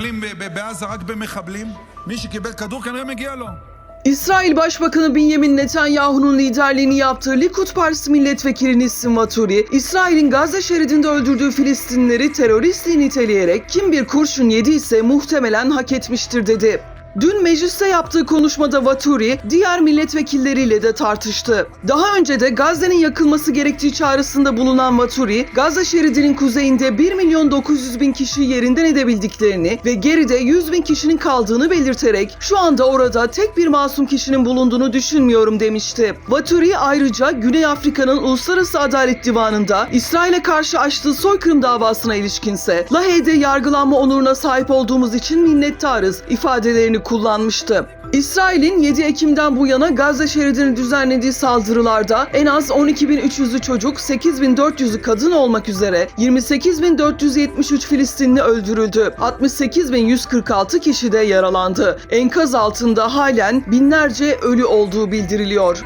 מטפלים ב- ב- בעזה רק במחבלים? מי שקיבל כדור כנראה מגיע לו. İsrail Başbakanı Benjamin Netanyahu'nun liderliğini yaptığı Likud Partisi milletvekili Nissim Vaturi, İsrail'in Gazze şeridinde öldürdüğü Filistinlileri terörist diye niteleyerek kim bir kurşun yediyse muhtemelen hak etmiştir dedi. Dün mecliste yaptığı konuşmada Vaturi diğer milletvekilleriyle de tartıştı. Daha önce de Gazze'nin yakılması gerektiği çağrısında bulunan Vaturi, Gazze şeridinin kuzeyinde 1 milyon 900 bin kişiyi yerinden edebildiklerini ve geride 100 bin kişinin kaldığını belirterek şu anda orada tek bir masum kişinin bulunduğunu düşünmüyorum demişti. Vaturi ayrıca Güney Afrika'nın Uluslararası Adalet Divanı'nda İsrail'e karşı açtığı soykırım davasına ilişkinse Lahey'de yargılanma onuruna sahip olduğumuz için minnettarız ifadelerini kullanmıştı. İsrail'in 7 Ekim'den bu yana Gazze şeridini düzenlediği saldırılarda en az 12.300'ü çocuk, 8.400'ü kadın olmak üzere 28.473 Filistinli öldürüldü. 68.146 kişi de yaralandı. Enkaz altında halen binlerce ölü olduğu bildiriliyor.